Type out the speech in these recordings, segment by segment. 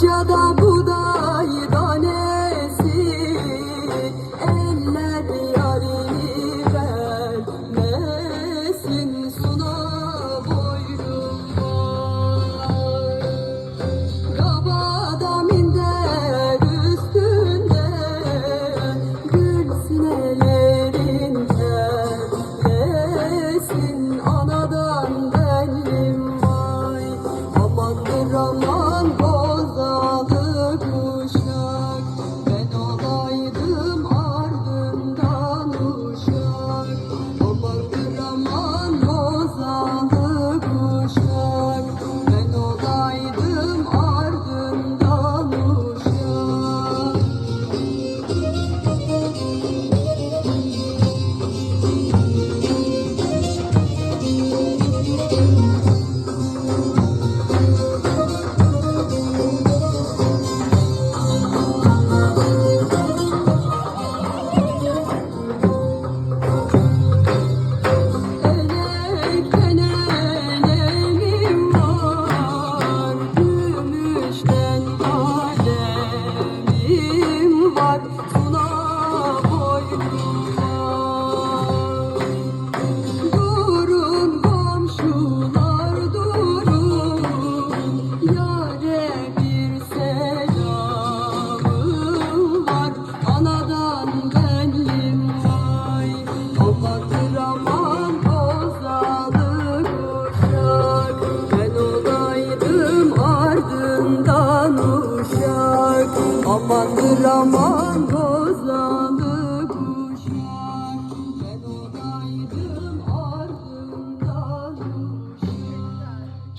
Koca da buday Eller yarini vermesin Suna boylum Kabada minder üstünde Gül sinelerin terlesin. Anadan benim vay Aman bir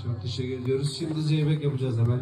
Çok teşekkür ediyoruz. Şimdi zeybek yapacağız hemen?